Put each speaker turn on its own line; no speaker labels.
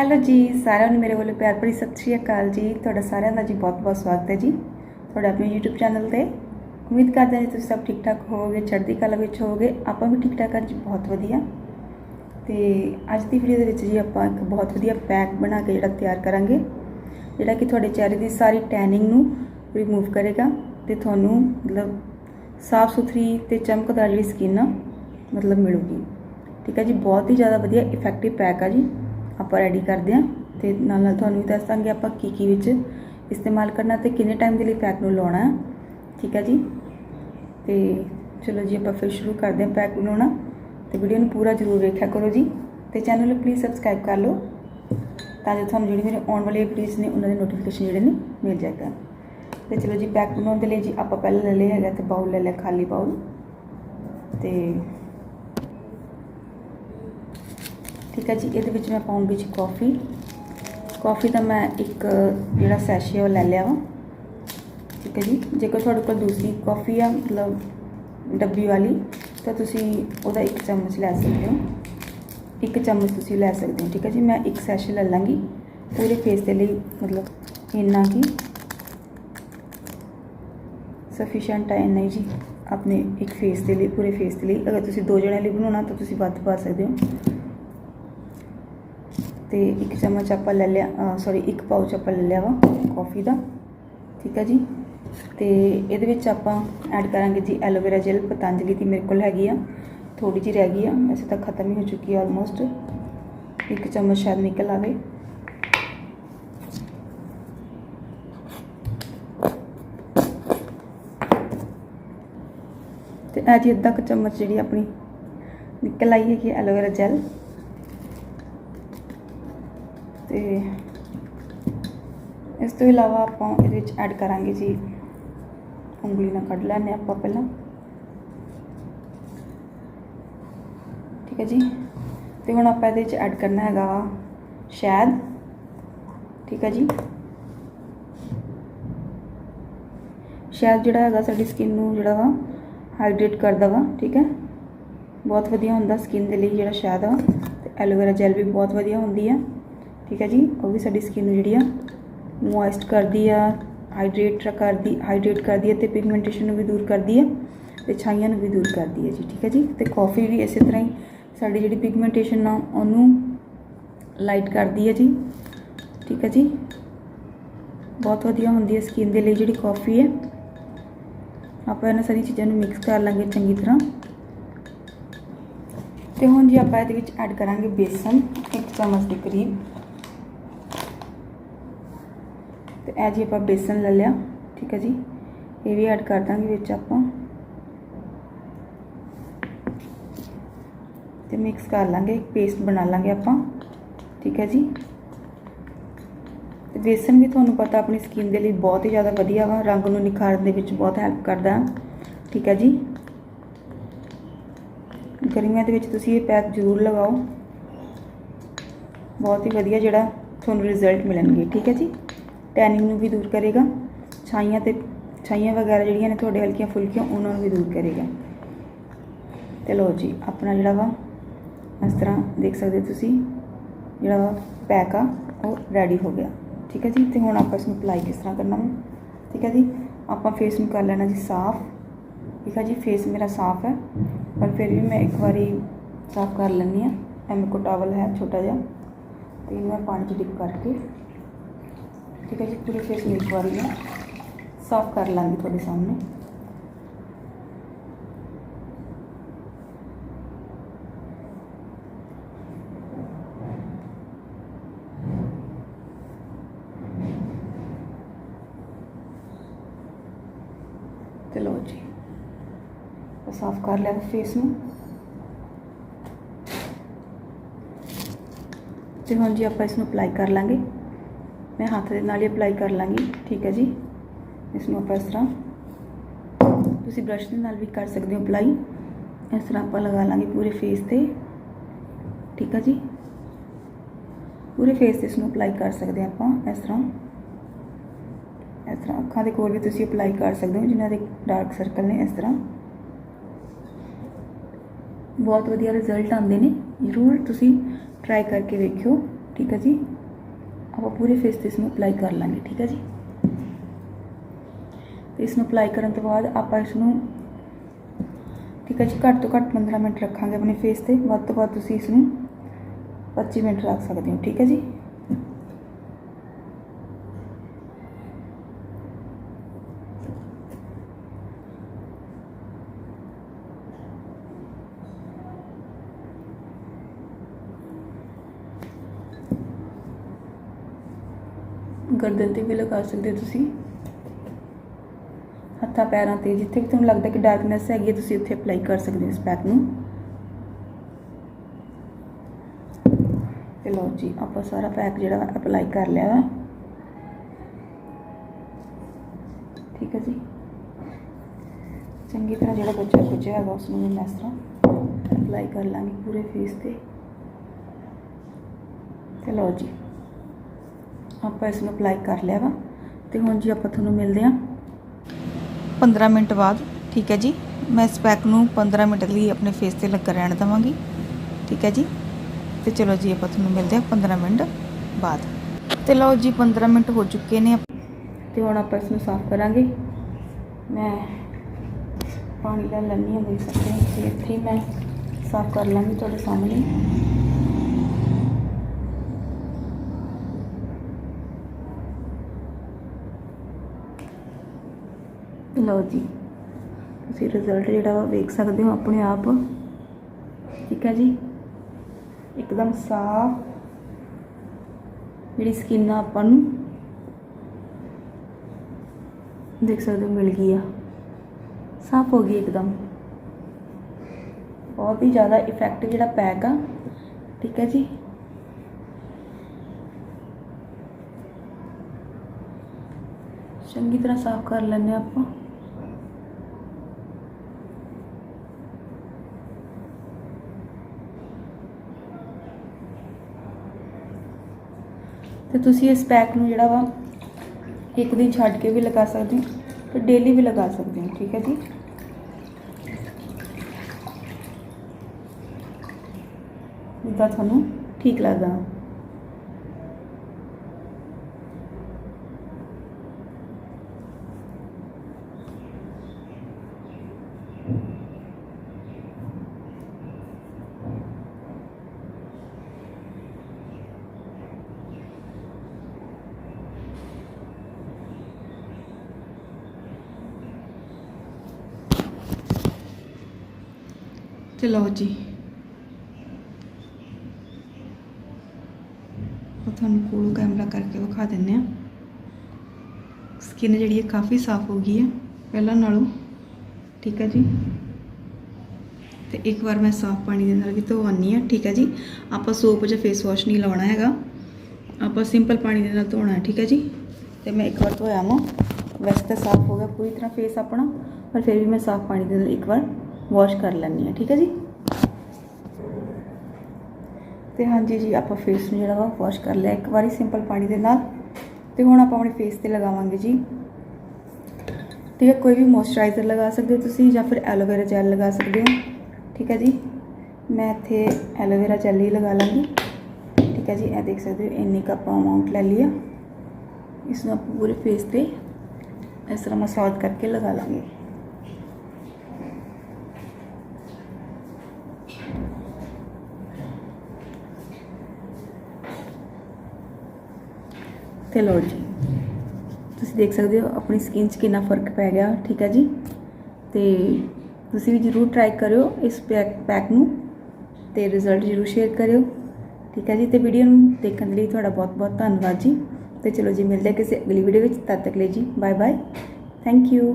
Hello ਜੀ, ਸਾਰਿਆਂ ਨੂੰ ਮੇਰੇ ਵੱਲੋਂ ਪਿਆਰ ਭਰੀ ਸਤਿ ਸ਼੍ਰੀ ਅਕਾਲ ਜੀ। ਤੁਹਾਡਾ ਸਾਰਿਆਂ ਦਾ ਜੀ ਬਹੁਤ-ਬਹੁਤ ਸਵਾਗਤ ਹੈ ਜੀ। ਤੁਹਾਡਾ ਆਪਣੇ YouTube ਚੈਨਲ ਤੇ। ਉਮੀਦ ਕਰਦੇ ਹਾਂ ਜੀ ਤੁਸੀਂ ਸਭ ਠੀਕ ਠਾਕ ਹੋਵੋਗੇ, ਚੜ੍ਹਦੀ ਕਲਾ ਵਿੱਚ ਹੋਵੋਗੇ। ਆਪਾਂ ਵੀ ਠੀਕ ਠਾਕ ਹਾਂ ਜੀ, ਬਹੁਤ ਵਧੀਆ। ਤੇ ਅੱਜ ਦੀ ਵੀਡੀਓ ਦੇ ਵਿੱਚ ਜੀ ਆਪਾਂ ਇੱਕ ਬਹੁਤ ਵਧੀਆ ਪੈਕ ਬਣਾ ਕੇ ਜਿਹੜਾ ਤਿਆਰ ਕਰਾਂਗੇ। ਜਿਹੜਾ ਕਿ ਤੁਹਾਡੇ ਚਿਹਰੇ ਦੀ ਸਾਰੀ ਟੈਨਿੰਗ ਨੂੰ ਰਿਮੂਵ ਕਰੇਗਾ ਤੇ ਤੁਹਾਨੂੰ ਮਤਲਬ ਸਾਫ਼ ਸੁਥਰੀ ਤੇ ਚਮਕਦਾਰ ਜਿਹੜੀ ਸਕਿਨ ਆ, ਮਤਲਬ ਮਿਲੂਗੀ। ਠੀਕ ਹੈ ਜੀ, ਬਹੁਤ ਹੀ ਜ਼ਿਆਦਾ ਵਧੀਆ ਇਫੈਕਟਿਵ ਪੈਕ ਆ ਜੀ। ਆਪਾਂ ਰੈਡੀ ਕਰਦੇ ਹਾਂ ਤੇ ਨਾਲ ਨਾਲ ਤੁਹਾਨੂੰ ਵੀ ਦੱਸ ਦਾਂਗੇ ਆਪਾਂ ਕੀ ਕੀ ਵਿੱਚ ਇਸਤੇਮਾਲ ਕਰਨਾ ਤੇ ਕਿੰਨੇ ਟਾਈਮ ਦੇ ਲਈ ਪੈਕ ਨੂੰ ਲਾਉਣਾ ਹੈ। ਠੀਕ ਹੈ ਜੀ? ਤੇ ਚਲੋ ਜੀ ਆਪਾਂ ਫਿਰ ਸ਼ੁਰੂ ਕਰਦੇ ਹਾਂ ਪੈਕ ਬਣਾਉਣਾ। ਤੇ ਵੀਡੀਓ ਨੂੰ ਪੂਰਾ ਜ਼ਰੂਰ ਵੇਖਿਆ ਕਰੋ ਜੀ। ਤੇ ਚੈਨਲ ਨੂੰ ਪਲੀਜ਼ ਸਬਸਕ੍ਰਾਈਬ ਕਰ ਲਓ। ਤਾਂ ਜੋ ਤੁਹਾਨੂੰ ਜਿਹੜੀ ਮੇਰੇ ਆਉਣ ਵਾਲੀ ਵੀਡੀਓਜ਼ ਨੇ, ਉਹਨਾਂ ਦੇ ਨੋਟੀਫਿਕੇਸ਼ਨ ਜਿਹੜੇ ਨੇ, ਮਿਲ ਜਾਏਗਾ ਤੇ। ਚਲੋ ਜੀ ਪੈਕ ਬਣਾਉਣ ਦੇ ਲਈ ਜੀ ਆਪਾਂ ਪਹਿਲਾਂ ਲੈ ਲਿਆ ਹੈਗਾ ਤੇ ਬਾਉਲ ਲੈ ਲਿਆ, ਖਾਲੀ ਬਾਉਲ ਤੇ ਠੀਕ ਹੈ ਜੀ, ਇਹਦੇ ਵਿੱਚ ਮੈਂ ਪਾਉਂਗੀ ਜੀ ਕਾਫੀ ਕਾਫੀ ਦਾ ਮੈਂ ਇੱਕ, ਜਿਹੜਾ ਸੈਸ਼ੇ ਉਹ ਲੈ ਲਿਆ ਵਾ। ਠੀਕ ਹੈ ਜੀ, ਜੇਕਰ ਤੁਹਾਡੇ ਕੋਲ ਦੂਸਰੀ ਕਾਫੀ ਆ, ਮਤਲਬ ਡੱਬੀ ਵਾਲੀ, ਤਾਂ ਤੁਸੀਂ ਉਹਦਾ ਇੱਕ ਚਮਚ ਲੈ ਸਕਦੇ ਹੋ। ਇੱਕ ਚਮਚ ਤੁਸੀਂ ਲੈ ਸਕਦੇ ਹੋ, ਠੀਕ ਹੈ ਜੀ, ਮੈਂ ਇੱਕ ਸੈਸ਼ੇ ਲੈ ਲਾਂਗੀ। ਪੂਰੇ ਫੇਸ ਦੇ ਲਈ, ਮਤਲਬ ਇੰਨਾ ਕੀ। ਸਫੀਸ਼ੀਐਂਟ ਹੈ ਇੰਨਾ ਜੀ, ਆਪਣੇ ਇੱਕ ਫੇਸ ਦੇ ਲਈ, ਪੂਰੇ ਫੇਸ ਦੇ ਲਈ। ਅਗਰ ਤੁਸੀਂ ਦੋ ਜਣਿਆਂ ਲਈ ਬਣਾਉਣਾ, ਤਾਂ ਤੁਸੀਂ ਵੱਧ ਪਾ ਸਕਦੇ ਹੋ। ਤੇ ਇੱਕ ਚਮਚ ਆਪਾਂ ਲੈ ਲਿਆ ਸੌਰੀ ਇੱਕ ਪਾਊਚ ਆਪਾਂ ਲੈ ਲਿਆ ਵਾ ਕਾਫੀ ਦਾ। ਠੀਕ ਹੈ ਜੀ? ਤੇ ਇਹਦੇ ਵਿੱਚ ਆਪਾਂ ਐਡ ਕਰਾਂਗੇ ਜੀ ਐਲੋਵੇਰਾ ਜੈਲ ਪਤੰਜਲੀ ਦੀ ਮੇਰੇ ਕੋਲ ਹੈਗੀ ਆ। ਥੋੜੀ ਜਿਹੀ ਰਹਿ ਗਈ ਆ, ਵੈਸੇ ਤਾਂ ਖਤਮ ਹੀ ਹੋ ਚੁੱਕੀ ਆ ਆਲਮੋਸਟ ਇੱਕ ਚਮਚ ਸ਼ਾਇਦ ਨਿਕਲ ਆਵੇ। ਤੇ ਇਹ ਜੀ ਅੱਧਾ ਕੁ ਚਮਚ ਜਿਹੜੀ ਆਪਣੀ ਨਿਕਲ ਆਈ ਹੈਗੀ ਐਲੋਵੇਰਾ ਜੈਲ ਤੇ ਇਸ ਤੋਂ ਇਲਾਵਾ ਆਪਾਂ ਇਹਦੇ ਵਿੱਚ ਐਡ ਕਰਾਂਗੇ ਜੀ ਉਂਗਲੀ ਨਾਲ ਕੱਢ ਲੈਣੇ ਆਪਾਂ ਪਹਿਲਾਂ। ਠੀਕ ਹੈ ਜੀ? ਤੇ ਹੁਣ ਆਪਾਂ ਇਹਦੇ ਵਿੱਚ ਐਡ ਕਰਨਾ ਹੈਗਾ ਸ਼ਹਿਦ। ਠੀਕ ਹੈ ਜੀ? ਸ਼ਹਿਦ ਜਿਹੜਾ ਹੈਗਾ ਸਾਡੀ ਸਕਿਨ ਨੂੰ ਜਿਹੜਾ ਵਾ ਹਾਈਡਰੇਟ ਕਰਦਾ ਵਾ, ਠੀਕ ਹੈ? ਬਹੁਤ ਵਧੀਆ ਹੁੰਦਾ ਸਕਿਨ ਦੇ ਲਈ ਜਿਹੜਾ ਸ਼ਹਿਦ ਆ। ਤੇ ਐਲੋਵੇਰਾ ਜੈਲ ਵੀ ਬਹੁਤ ਵਧੀਆ ਹੁੰਦੀ ਹੈ ਠੀਕ ਹੈ ਜੀ, ਉਹ ਵੀ ਸਾਡੀ ਸਕਿਨ ਨੂੰ ਜਿਹੜੀ ਆ ਮੋਇਸਟ ਕਰਦੀ ਆ ਹਾਈਡਰੇਟ ਕਰਦੀ ਹਾਈਡਰੇਟ ਕਰਦੀ ਹੈ ਤੇ ਪਿਗਮੈਂਟੇਸ਼ਨ ਨੂੰ ਵੀ ਦੂਰ ਕਰਦੀ ਹੈ ਤੇ ਛਾਈਆਂ ਨੂੰ ਵੀ ਦੂਰ ਕਰਦੀ ਹੈ ਜੀ, ਠੀਕ ਹੈ ਜੀ, ਤੇ ਕਾਫੀ ਵੀ ਇਸੇ ਤਰ੍ਹਾਂ ਹੀ ਸਾਡੀ ਜਿਹੜੀ ਪਿਗਮੈਂਟੇਸ਼ਨ ਆ, ਉਹਨੂੰ ਲਾਈਟ ਕਰਦੀ ਹੈ ਜੀ, ਠੀਕ ਹੈ ਜੀ। ਬਹੁਤ ਵਧੀਆ ਹੁੰਦੀ ਹੈ ਸਕਿਨ ਦੇ ਲਈ ਜਿਹੜੀ ਕਾਫੀ ਹੈ ਆਪਾਂ ਇਹਨਾਂ ਸਾਰੀ ਚੀਜ਼ਾਂ ਨੂੰ ਮਿਕਸ ਕਰ ਲਾਂਗੇ ਚੰਗੀ ਤਰ੍ਹਾਂ। ਤੇ ਹੁਣ ਜੀ ਆਪਾਂ ਇਹਦੇ ਵਿੱਚ ਐਡ ਕਰਾਂਗੇ ਬੇਸਨ, ਇੱਕ ਚਮਚ ਦੇ ਕਰੀਬ ਤੇ ਇਹ ਜੀ ਆਪਾਂ ਬੇਸਨ ਲੈ ਲਿਆ, ਠੀਕ ਹੈ ਜੀ। ਇਹ ਵੀ ਐਡ ਕਰ ਦਾਂਗੇ ਵਿੱਚ ਆਪਾਂ। ਤੇ ਮਿਕਸ ਕਰ ਲਾਂਗੇ, ਇੱਕ ਪੇਸਟ ਬਣਾ ਲਾਂਗੇ ਆਪਾਂ, ਠੀਕ ਹੈ ਜੀ। ਤੇ ਬੇਸਨ ਵੀ ਤੁਹਾਨੂੰ ਪਤਾ ਆਪਣੀ ਸਕਿਨ ਦੇ ਲਈ ਬਹੁਤ ਹੀ ਜ਼ਿਆਦਾ ਵਧੀਆ ਵਾ, ਰੰਗ ਨੂੰ ਨਿਖਾਰਨ ਦੇ ਵਿੱਚ ਬਹੁਤ ਹੈਲਪ ਕਰਦਾ, ਠੀਕ ਹੈ ਜੀ। ਗਰਮੀਆਂ ਦੇ ਵਿੱਚ ਤੁਸੀਂ ਇਹ ਪੈਕ ਜ਼ਰੂਰ ਲਗਾਓ। ਬਹੁਤ ਹੀ ਵਧੀਆ ਜਿਹੜਾ ਤੁਹਾਨੂੰ ਰਿਜ਼ਲਟ ਮਿਲਣਗੇ, ਠੀਕ ਹੈ ਜੀ। ਟੈਨਿੰਗ ਨੂੰ ਵੀ ਦੂਰ ਕਰੇਗਾ। ਛਾਈਆਂ ਤੇ ਛਾਈਆਂ ਵਗੈਰਾ ਜਿਹੜੀਆਂ ਨੇ ਤੁਹਾਡੇ ਹਲਕੀਆਂ ਫੁਲਕੀਆਂ, ਉਹਨਾਂ ਨੂੰ ਵੀ ਦੂਰ ਕਰੇਗਾ। ਤੇ ਲੋ ਜੀ, ਆਪਣਾ ਜਿਹੜਾ ਵਾ, ਇਸ ਤਰ੍ਹਾਂ ਦੇਖ ਸਕਦੇ ਤੁਸੀਂ, ਜਿਹੜਾ ਵਾ ਪੈਕ ਆ, ਉਹ ਰੈਡੀ ਹੋ ਗਿਆ। ਠੀਕ ਹੈ ਜੀ? ਤੇ ਹੁਣ ਆਪਾਂ ਇਸ ਨੂੰ ਅਪਲਾਈ ਕਿਸ ਤਰ੍ਹਾਂ ਕਰਨਾ ਵਾ? ਠੀਕ ਹੈ ਜੀ? ਆਪਾਂ ਫੇਸ ਨੂੰ ਕਰ ਲੈਣਾ ਜੀ ਸਾਫ਼। ਠੀਕ ਹੈ ਜੀ? ਫੇਸ ਮੇਰਾ ਸਾਫ਼ ਹੈ। ਪਰ ਫਿਰ ਵੀ ਮੈਂ ਇੱਕ ਵਾਰੀ ਸਾਫ਼ ਕਰ ਲੈਂਦੀ ਆ ਇਹ ਮੇਰੇ ਟਾਵਲ ਹੈ, ਛੋਟਾ ਜਿਹਾ। ਤੇ ਇਹਨੂੰ ਮੈਂ ਪਾਣੀ 'ਚ ਡਿਪ ਕਰਕੇ ਠੀਕ ਹੈ ਜੀ ਪੂਰੇ ਫੇਸ ਨੂੰ ਇੱਕ ਵਾਰੀ ਮੈਂ ਸਾਫ਼ ਕਰ ਲਾਂਗੀ ਤੁਹਾਡੇ ਸਾਹਮਣੇ ਤੇ ਲੋ ਜੀ ਆਪਾਂ ਸਾਫ਼ ਕਰ ਲਿਆ ਫੇਸ ਨੂੰ ਤੇ ਹੁਣ ਜੀ ਆਪਾਂ ਇਸ ਨੂੰ ਅਪਲਾਈ ਕਰ ਲਾਂਗੇ ਮੈਂ ਹੱਥ ਦੇ ਨਾਲ ਹੀ ਅਪਲਾਈ ਕਰ ਲਾਂਗੀ, ਠੀਕ ਹੈ ਜੀ? ਇਸ ਨੂੰ ਆਪਾਂ ਇਸ ਤਰ੍ਹਾਂ ਤੁਸੀਂ ਬ੍ਰਸ਼ ਦੇ ਨਾਲ ਵੀ ਕਰ ਸਕਦੇ ਹੋ ਅਪਲਾਈ ਇਸ ਤਰ੍ਹਾਂ ਆਪਾਂ ਲਗਾ ਲਾਂਗੇ ਪੂਰੇ ਫੇਸ ਤੇ, ਠੀਕ ਹੈ ਜੀ? ਪੂਰੇ ਫੇਸ ਤੇ ਇਸ ਨੂੰ ਅਪਲਾਈ ਕਰ ਸਕਦੇ ਆਪਾਂ, ਇਸ ਤਰ੍ਹਾਂ। ਇਸ ਤਰ੍ਹਾਂ ਅੱਖਾਂ ਦੇ ਕੋਲ ਵੀ ਤੁਸੀਂ ਅਪਲਾਈ ਕਰ ਸਕਦੇ ਹੋ, ਜਿਨ੍ਹਾਂ ਦੇ ਡਾਰਕ ਸਰਕਲ ਨੇ ਇਸ ਤਰ੍ਹਾਂ। ਬਹੁਤ ਵਧੀਆ ਰਿਜ਼ਲਟ ਆਉਂਦੇ ਨੇ, ਜ਼ਰੂਰ ਤੁਸੀਂ ਟਰਾਈ ਕਰਕੇ ਵੇਖਿਓ, ਠੀਕ ਹੈ ਜੀ? ਆਪਾਂ ਪੂਰੇ ਫੇਸ ਤੇ ਇਸ ਨੂੰ ਅਪਲਾਈ ਕਰ ਲਾਂਗੇ, ਠੀਕ ਹੈ ਜੀ? ਤੇ ਇਸ ਨੂੰ ਅਪਲਾਈ ਕਰਨ ਤੋਂ ਬਾਅਦ ਆਪਾਂ ਇਸ ਨੂੰ ਠੀਕ ਹੈ ਜੀ, ਘੱਟ ਤੋਂ ਘੱਟ 15 ਮਿੰਟ ਰੱਖਾਂਗੇ ਆਪਣੇ ਫੇਸ ਤੇ। ਵੱਧ ਤੋਂ ਵੱਧ ਤੁਸੀਂ ਇਸ ਨੂੰ 25 ਮਿੰਟ ਰੱਖ ਸਕਦੇ ਹੋ, ਠੀਕ ਹੈ ਜੀ? ਗਰਦਨ ਤੇ ਵੀ ਲਗਾ ਸਕਦੇ ਹੋ ਤੁਸੀਂ। ਹੱਥਾਂ ਪੈਰਾਂ ਤੇ, ਜਿੱਥੇ ਵੀ ਤੁਹਾਨੂੰ ਲੱਗਦਾ ਕਿ ਡਾਰਕਨੈਸ ਹੈਗੀ ਹੈ, ਤੁਸੀਂ ਉੱਥੇ ਅਪਲਾਈ ਕਰ ਸਕਦੇ ਹੋ ਇਸ ਪੈਕ ਨੂੰ। ਤੇ ਲਓ ਜੀ, ਆਪਾਂ ਸਾਰਾ ਪੈਕ ਜਿਹੜਾ ਅਪਲਾਈ ਕਰ ਲਿਆ ਵਾ। ਠੀਕ ਹੈ ਜੀ। ਚੰਗੀ ਤਰ੍ਹਾਂ ਜਿਹੜਾ ਬੱਚਾ ਪੁੱਜਿਆ ਹੈਗਾ ਉਸ ਨੂੰ ਮੈਂ ਇਸ ਤਰ੍ਹਾਂ ਅਪਲਾਈ ਕਰ ਲਾਂਗੀ ਪੂਰੇ ਫੇਸ ਤੇ। ਤੇ ਲਓ ਜੀ ਆਪਾਂ ਇਸ ਨੂੰ ਅਪਲਾਈ ਕਰ ਲਿਆ ਵਾ। ਤੇ ਹੁਣ ਜੀ ਆਪਾਂ ਤੁਹਾਨੂੰ ਮਿਲਦੇ ਹਾਂ। 15 ਮਿੰਟ ਬਾਅਦ ਠੀਕ ਹੈ ਜੀ। ਮੈਂ ਇਸ ਪੈਕ ਨੂੰ 15 ਮਿੰਟ ਲਈ ਆਪਣੇ ਫੇਸ ਤੇ ਲੱਗਾ ਰਹਿਣ ਦਵਾਂਗੀ। ਠੀਕ ਹੈ ਜੀ। ਤੇ ਚਲੋ ਜੀ ਆਪਾਂ ਤੁਹਾਨੂੰ ਮਿਲਦੇ ਹਾਂ 15 ਮਿੰਟ ਬਾਅਦ। ਤੇ ਲਓ ਜੀ 15 ਮਿੰਟ ਹੋ ਚੁੱਕੇ ਨੇ। ਤੇ ਹੁਣ ਆਪਾਂ ਇਸ ਨੂੰ ਸਾਫ਼ ਕਰਾਂਗੇ। ਮੈਂ ਪਾਣੀ ਲੈ ਲੈਣੀ ਹਾਂ ਦੇਖ ਸਕਦੇ ਹੋ। ਇੱਥੇ ਮੈਂ ਸਾਫ਼ ਕਰ ਲਾਂਗੀ ਤੁਹਾਡੇ ਸਾਹਮਣੇ। ਲਓ ਜੀ। ਤੁਸੀਂ ਰਿਜ਼ਲਟ ਜਿਹੜਾ ਵਾ ਵੇਖ ਸਕਦੇ ਹੋ ਆਪਣੇ ਆਪ। ਠੀਕ ਹੈ ਜੀ? ਇੱਕਦਮ ਸਾਫ਼ ਜਿਹੜੀ ਸਕਿਨ ਆ ਆਪਾਂ ਨੂੰ ਦੇਖ ਸਕਦੇ ਹੋ ਮਿਲ ਗਈ ਆ। ਸਾਫ਼ ਹੋ ਗਈ ਇੱਕਦਮ। ਬਹੁਤ ਹੀ ਜ਼ਿਆਦਾ ਇਫੈਕਟਿਵ ਜਿਹੜਾ ਪੈਕ ਆ। ਠੀਕ ਹੈ ਜੀ? ਚੰਗੀ ਤਰ੍ਹਾਂ ਸਾਫ਼ ਕਰ ਲੈਂਦੇ ਹਾਂ ਆਪਾਂ। ਤੇ ਤੁਸੀਂ ਇਸ ਪੈਕ ਨੂੰ ਜਿਹੜਾ ਵਾ ਇੱਕ ਦਿਨ ਛੱਡ ਕੇ ਵੀ ਲਗਾ ਸਕਦੇ ਹੋ ਤੇ ਡੇਲੀ ਵੀ ਲਗਾ ਸਕਦੇ ਹੋ, ਠੀਕ ਹੈ ਜੀ? ਜਿੱਦਾਂ ਤੁਹਾਨੂੰ ਠੀਕ ਲੱਗਦਾ। ਤੇ ਲਓ ਜੀ। ਉਹ ਤੁਹਾਨੂੰ ਕੋਲੋਂ ਕੈਮਰਾ ਕਰਕੇ ਵਿਖਾ ਦਿੰਨੇ ਆ ਸਕਿਨ ਜਿਹੜੀ ਹੈ ਕਾਫੀ ਸਾਫ਼ ਹੋ ਗਈ ਹੈ, ਪਹਿਲਾਂ ਨਾਲੋਂ। ਠੀਕ ਹੈ ਜੀ। ਤੇ ਇੱਕ ਵਾਰ ਮੈਂ ਸਾਫ਼ ਪਾਣੀ ਦੇ ਨਾਲ ਵੀ ਧੋਵਾਨੀ ਆ ਠੀਕ ਹੈ ਜੀ। ਆਪਾਂ ਸੋਪ ਜਾਂ ਫੇਸ ਵਾਸ਼ ਨਹੀਂ ਲਾਉਣਾ ਹੈਗਾ। ਆਪਾਂ ਸਿੰਪਲ ਪਾਣੀ ਦੇ ਨਾਲ ਧੋਣਾ ਹੈ, ਠੀਕ ਹੈ ਜੀ। ਤੇ ਮੈਂ ਇੱਕ ਵਾਰ ਧੋਇਆ ਵਾਂ। ਵੈਸੇ ਤਾਂ ਸਾਫ਼ ਹੋ ਗਿਆ ਪੂਰੀ ਤਰ੍ਹਾਂ ਫੇਸ ਆਪਣਾ, ਪਰ ਫਿਰ ਵੀ ਮੈਂ ਸਾਫ਼ ਪਾਣੀ ਦੇ ਨਾਲ ਇੱਕ ਵਾਰ ਵਾਸ਼ ਕਰ ਲੈਣੀ ਆ ਠੀਕ ਹੈ ਜੀ? ਤੇ ਹਾਂਜੀ ਜੀ, ਆਪਾਂ ਫੇਸ ਨੂੰ ਜਿਹੜਾ ਵਾ ਵਾਸ਼ ਕਰ ਲਿਆ। ਇੱਕ ਵਾਰੀ ਸਿੰਪਲ ਪਾਣੀ ਦੇ ਨਾਲ। ਤੇ ਹੁਣ ਆਪਾਂ ਆਪਣੇ ਫੇਸ ਤੇ ਲਗਾਵਾਂਗੇ ਜੀ। ਠੀਕ ਹੈ, ਕੋਈ ਵੀ ਮੋਇਸਚਰਾਈਜ਼ਰ ਲਗਾ ਸਕਦੇ ਹੋ ਤੁਸੀਂ ਜਾਂ ਫਿਰ ਐਲੋਵੇਰਾ ਜੈਲ ਲਗਾ ਸਕਦੇ ਹੋ। ਠੀਕ ਹੈ ਜੀ? ਮੈਂ ਇੱਥੇ ਐਲੋਵੇਰਾ ਜੈਲ ਹੀ ਲਗਾ ਲਾਂਗੀ। ਠੀਕ ਹੈ ਜੀ, ਇਹ ਦੇਖ ਸਕਦੇ ਹੋ, ਇੰਨੀ ਕੱਪ ਅਮਾਉਂਟ ਲੈ ਲਿਆ ਇਸ ਨੂੰ ਆਪਾਂ ਪੂਰੇ ਫੇਸ ਤੇ ਇਸ ਤਰ੍ਹਾਂ ਮਸਾਜ ਕਰਕੇ ਲਗਾ ਲਾਂਗੇ। ਤੇ ਲਓ ਜੀ। ਤੁਸੀਂ ਦੇਖ ਸਕਦੇ ਹੋ ਆਪਣੀ ਸਕਿਨ 'ਚ ਕਿੰਨਾ ਫ਼ਰਕ ਪੈ ਗਿਆ, ਠੀਕ ਹੈ ਜੀ? ਤੇ ਤੁਸੀਂ ਵੀ ਜਰੂਰ ਟਰਾਈ ਕਰਿਓ ਇਸ ਪੈਕ ਪੈਕ ਨੂੰ ਤੇ ਰਿਜ਼ਲਟ ਜਰੂਰ ਸ਼ੇਅਰ ਕਰਿਓ, ਠੀਕ ਹੈ ਜੀ? ਤੇ ਵੀਡੀਓ ਨੂੰ ਦੇਖਣ ਲਈ ਤੁਹਾਡਾ ਬਹੁਤ ਬਹੁਤ ਧੰਨਵਾਦ ਜੀ। ਤੇ ਚਲੋ ਜੀ, ਮਿਲਦੇ ਹਾਂ ਕਿਸੇ ਅਗਲੀ ਵੀਡੀਓ ਵਿੱਚ। ਤਦ ਤੱਕ ਲਈ ਜੀ ਬਾਏ ਬਾਏ ਥੈਂਕ ਯੂ